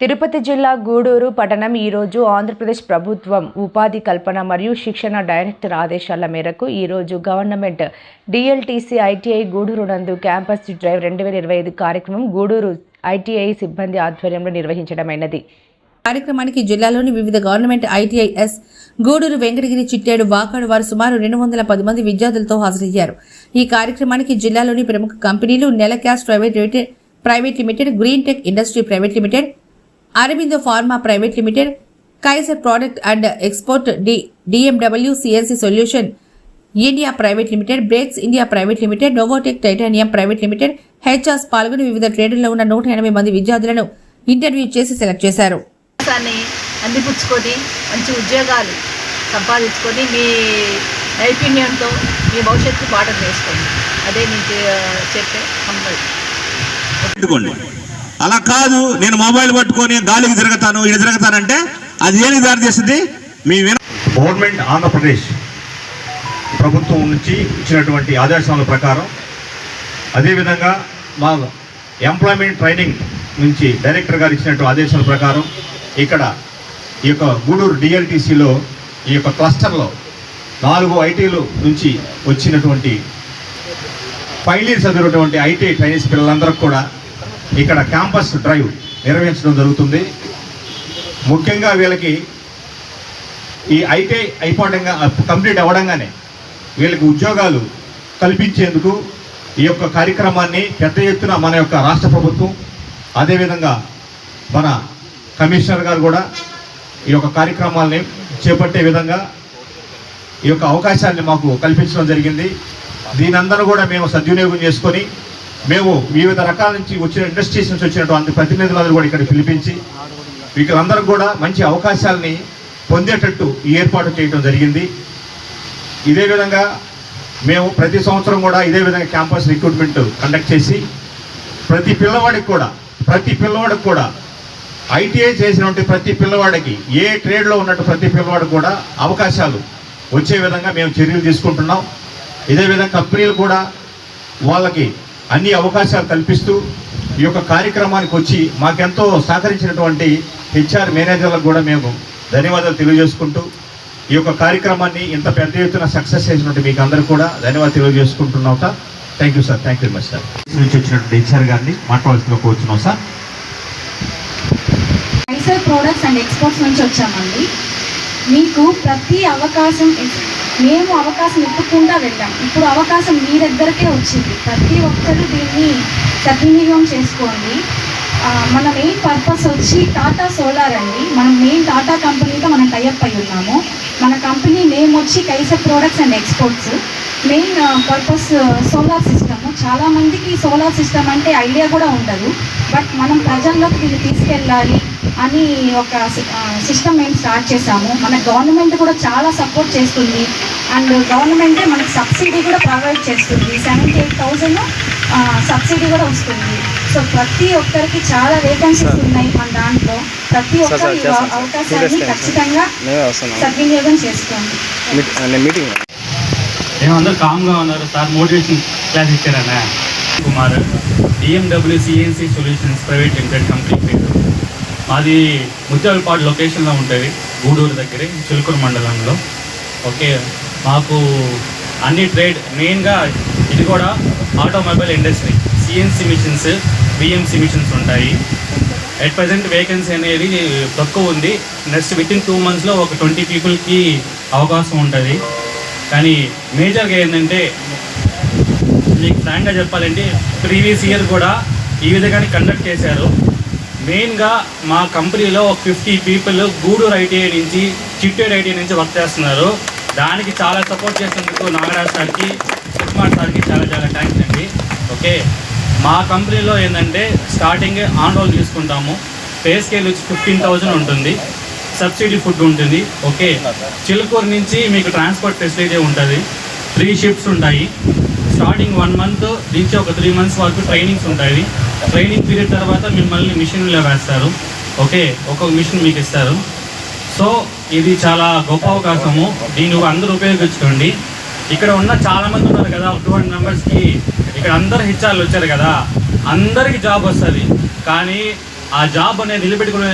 తిరుపతి జిల్లా గూడూరు పట్టణం ఈరోజు ఆంధ్రప్రదేశ్ ప్రభుత్వం ఉపాధి కల్పన మరియు శిక్షణ డైరెక్టర్ ఆదేశాల మేరకు ఈరోజు గవర్నమెంట్ డిఎల్టీసీ ఐటీఐ గూడూరు నందు క్యాంపస్ డ్రైవ్ రెండు వేల ఇరవై ఐదు కార్యక్రమం గూడూరు ఐటీఐ సిబ్బంది ఆధ్వర్యంలో నిర్వహించడమైనది. కార్యక్రమానికి జిల్లాలోని వివిధ గవర్నమెంట్ ఐటీఐఎస్ గూడూరు వెంకటగిరి చిట్టేడు వాకాడు వారు సుమారు రెండు వందల పది మంది విద్యార్థులతో హాజరయ్యారు. ఈ కార్యక్రమానికి జిల్లాలోని ప్రముఖ కంపెనీలు నెల cash private limited private limited green tech industry private limited Aurobindo pharma private limited Kaiser product and export D DMW CNC solution. India private limited brakes India private limited Novotech titanium private limited HRs పాల్గొని వివిధ ట్రేడుల్లో ఉన్న నూట ఎనభై మంది విద్యార్థులను interview చేసి select చేశారు. అందిపుచ్చుకొని మంచి ఉద్యోగాలు సంపాదించుకొని మీ నైపుణ్యంతో మీ భవిష్యత్తు బాటం వేసుకోండి అదే నేను చే- చెప్పే కంపల్సరీ అలా కాదు నేను మొబైల్ పట్టుకొని గాలికి తిరుగుతాను ఇది తిరుగుతానంటే అది ఏమి దారి చేస్తుంది మీ విన గవర్నమెంట్ ఆంధ్రప్రదేశ్ ప్రభుత్వం నుంచి ఇచ్చినటువంటి ఆదేశాల ప్రకారం అదేవిధంగా మా ఎంప్లాయ్మెంట్ ట్రైనింగ్ నుంచి డైరెక్టర్ గారు ఇచ్చినటువంటి ఆదేశాల ప్రకారం ఇక్కడ ఈ యొక్క గూడూరు డిఎల్టీసీలో ఈ యొక్క క్లస్టర్లో నాలుగు ఐటీలు నుంచి వచ్చినటువంటి ఫైనల్ చదివినటువంటి ఐటీ ట్రైనింగ్స్ పిల్లలందరికీ కూడా ఇక్కడ క్యాంపస్ డ్రైవ్ నిర్వహించడం జరుగుతుంది. ముఖ్యంగా వీళ్ళకి ఈ ఐటీ అయిపోవడంగా కంప్లీట్ అవ్వడంగానే వీళ్ళకి ఉద్యోగాలు కల్పించేందుకు ఈ యొక్క కార్యక్రమాన్ని పెద్ద ఎత్తున మన యొక్క రాష్ట్ర ప్రభుత్వం అదేవిధంగా మన కమిషనర్ గారు కూడా ఈ యొక్క కార్యక్రమాల్ని చేపట్టే విధంగా ఈ యొక్క అవకాశాన్ని మాకు కల్పించడం జరిగింది. దీనందరూ కూడా మేము సద్వినియోగం చేసుకొని మేము వివిధ రకాల నుంచి వచ్చిన ఇండస్ట్రీస్ నుంచి వచ్చినటువంటి ప్రతినిధులందరూ కూడా ఇక్కడ పిలిపించి వీళ్ళందరూ కూడా మంచి అవకాశాలని పొందేటట్టు ఈ ఏర్పాటు చేయడం జరిగింది. ఇదే విధంగా మేము ప్రతి సంవత్సరం కూడా ఇదే విధంగా క్యాంపస్ రిక్రూట్మెంట్ కండక్ట్ చేసి ప్రతి పిల్లవాడికి కూడా ప్రతి పిల్లవాడికి కూడా ఐటీఐ చేసినటువంటి ప్రతి పిల్లవాడికి ఏ ట్రేడ్లో ఉన్నట్టు ప్రతి పిల్లవాడికి కూడా అవకాశాలు వచ్చే విధంగా మేము చర్యలు తీసుకుంటున్నాం. ఇదే విధంగా కంపెనీలు కూడా వాళ్ళకి అన్ని అవకాశాలు కల్పిస్తూ ఈ యొక్క కార్యక్రమానికి వచ్చి మాకెంతో సహకరించినటువంటి హెచ్ఆర్ మేనేజర్లకు కూడా మేము ధన్యవాదాలు తెలియజేసుకుంటూ ఈ యొక్క కార్యక్రమాన్ని ఇంత పెద్ద ఎత్తున సక్సెస్ చేసినట్టు మీకు అందరికీ కూడా ధన్యవాదాలు తెలియజేసుకుంటున్నాం sir. Thank you sir thank you much sir నుంచి వచ్చినటువంటి హెచ్ఆర్ గారిని మాట్లాడాల్సిందిగా కోరుచున్నాం సార్. ఐసర్ ప్రోడక్ట్స్ అండ్ ఎక్స్పోర్ట్స్ నుంచి వచ్చామండి. మీకు ప్రతి అవకాశం మేము అవకాశం ఇవ్వకుండా వెళ్ళాం. ఇప్పుడు అవకాశం మీ దగ్గరకే వచ్చింది. ప్రతి ఒక్కరు దీన్ని సద్వినియోగం చేసుకోండి. మన మెయిన్ పర్పస్ వచ్చి టాటా సోలార్ అండి. మనం మెయిన్ టాటా కంపెనీతో మనం టైఅప్ అయి ఉన్నాము. మన కంపెనీ నేమ్ వచ్చి కైస products and exports main purpose solar system చాలా మందికి సోలార్ సిస్టమ్ అంటే ఐడియా కూడా ఉండదు. బట్ మనం ప్రజల్లోకి దీన్ని తీసుకెళ్ళాలి. అని ఒక సిస్టమ్ మేము స్టార్ట్ చేసాము మన గవర్నమెంట్ కూడా చాలా సపోర్ట్ చేస్తుంది. అండ్ గవర్నమెంటే మనకి సబ్సిడీ కూడా ప్రొవైడ్ చేస్తుంది. సెవెంటీ ఎయిట్ థౌజండ్ సబ్సిడీ కూడా వస్తుంది. సో ప్రతి ఒక్కరికి చాలా వేకెన్సీస్ ఉన్నాయి మన దాంట్లో. ప్రతి ఒక్కరు అవకాశాన్ని ఖచ్చితంగా సద్వినియోగం చేసుకోండి మీటింగ్ ఏమందరూ కామ్గా ఉన్నారు? Sir motivation class ఇచ్చారన్నా Kumar DMW CNC solutions private limited company పేరు. మాది ముత్యాలపాడు లొకేషన్లో ఉంటుంది గూడూరు దగ్గర చిలుకూరు మండలంలో. ఓకే మాకు అన్ని ట్రేడ్ మెయిన్గా ఇది కూడా automobile industry CNC machines BMC machines ఉంటాయి. అట్ ప్రజెంట్ వేకెన్సీ అనేది తక్కువ ఉంది. నెక్స్ట్ విత్ ఇన్ టూ మంత్స్లో ఒక ట్వంటీ పీపుల్కి అవకాశం ఉంటుంది. కానీ మేజర్గా ఏంటంటే మీకు ఫ్రాంక్గా చెప్పాలంటే ప్రీవియస్ ఇయర్ కూడా ఈ విధంగానే కండక్ట్ చేశారు. మెయిన్గా మా కంపెనీలో ఒక ఫిఫ్టీ పీపుల్ గూడూరు ఐటీఐ నుంచి చిట్టేడు ఐటీఐ నుంచి వర్క్ చేస్తున్నారు. దానికి చాలా సపోర్ట్ చేసినందుకు నాగరాజ్ సార్కి సుకుమార్ సార్కి చాలా చాలా థ్యాంక్స్ అండి. ఓకే. మా కంపెనీలో ఏంటంటే స్టార్టింగ్ ఆన్ రోల్ తీసుకుంటాము. పే స్కేల్ వచ్చి ఫిఫ్టీన్ థౌజండ్ ఉంటుంది. సబ్సిడీ ఫుడ్ ఉంటుంది. ఓకే. చిలుకూరు నుంచి మీకు ట్రాన్స్పోర్ట్ ఫెసిలిటీ ఉంటుంది. త్రీ షిఫ్ట్స్ ఉంటాయి. స్టార్టింగ్ వన్ మంత్ నుంచి ఒక త్రీ మంత్స్ వరకు ట్రైనింగ్స్ ఉంటాయి. ట్రైనింగ్ పీరియడ్ తర్వాత మిమ్మల్ని మిషన్లో వేస్తారు. ఓకే ఒక్కొక్క మిషన్ మీకు ఇస్తారు. సో ఇది చాలా గొప్ప అవకాశము. దీన్ని అందరూ ఉపయోగించుకోండి. ఇక్కడ ఉన్న చాలా మంది ఉన్నారు కదా టూ హండ్రెడ్ మెంబర్స్కి ఇక్కడ అందరు హెచ్ఆర్లు వచ్చారు కదా అందరికి జాబ్ వస్తుంది. కానీ ఆ జాబ్ అనేది నిలబెట్టుకునే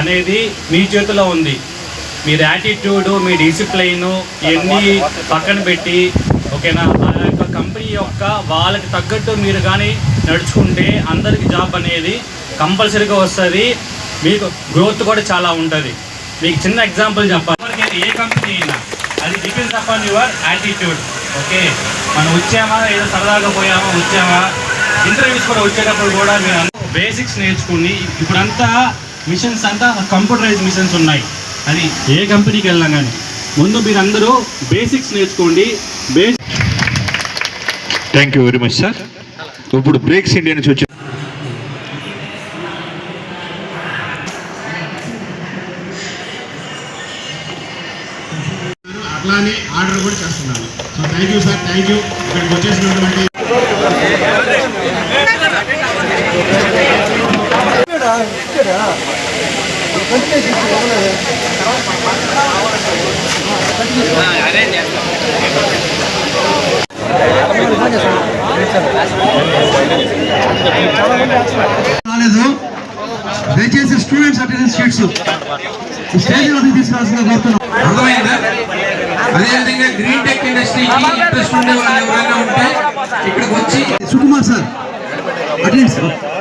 అనేది మీ చేతిలో ఉంది. మీ యాటిట్యూడ్ మీ డిసిప్లైన్ ఇవన్నీ పక్కన పెట్టి ఓకేనా ఆ కంపెనీ యొక్క వాళ్ళకి తగ్గట్టు మీరు కానీ నడుచుకుంటే అందరికి జాబ్ అనేది కంపల్సరీగా వస్తుంది. మీకు గ్రోత్ కూడా చాలా ఉంటుంది. మీకు చిన్న ఎగ్జాంపుల్ చెప్పాలి. ఏ కంపెనీ అయినా అది depends upon your attitude okay? మనం వచ్చామా ఏదో సరదాగా పోయామా వచ్చామా? ఇంటర్వ్యూస్ కూడా వచ్చేటప్పుడు కూడా మీరు బేసిక్స్ నేర్చుకుని ఇప్పుడంతా మిషన్స్ అంతా కంప్యూటరైజ్ మిషన్స్ ఉన్నాయి. అది ఏ కంపెనీకి వెళ్ళినా కానీ. ముందు మీరందరూ బేసిక్స్ నేర్చుకోండి. Base thank you very much sir ఇప్పుడు బ్రేక్స్ ఇండియా నుంచి వచ్చి అట్లానే ఆర్డర్ కూడా చేస్తున్నాను. So thank you sir thank you ఇక్కడికి వచ్చేసినటువంటి రాలేదు. దయచేసి స్టూడెంట్స్ అటెండెన్స్ షీట్స్ స్టేజ్ వద్దకు తీసుకురావాల్సిన కోరుతున్నాం. అర్థమైందా? అదేవిధంగా గ్రీన్ టెక్ ఇండస్ట్రీకి ఇంట్రెస్ట్ ఉండే వాళ్ళు ఎవరైనా ఉంటే ఇక్కడికి వచ్చి Sukumar sir attendance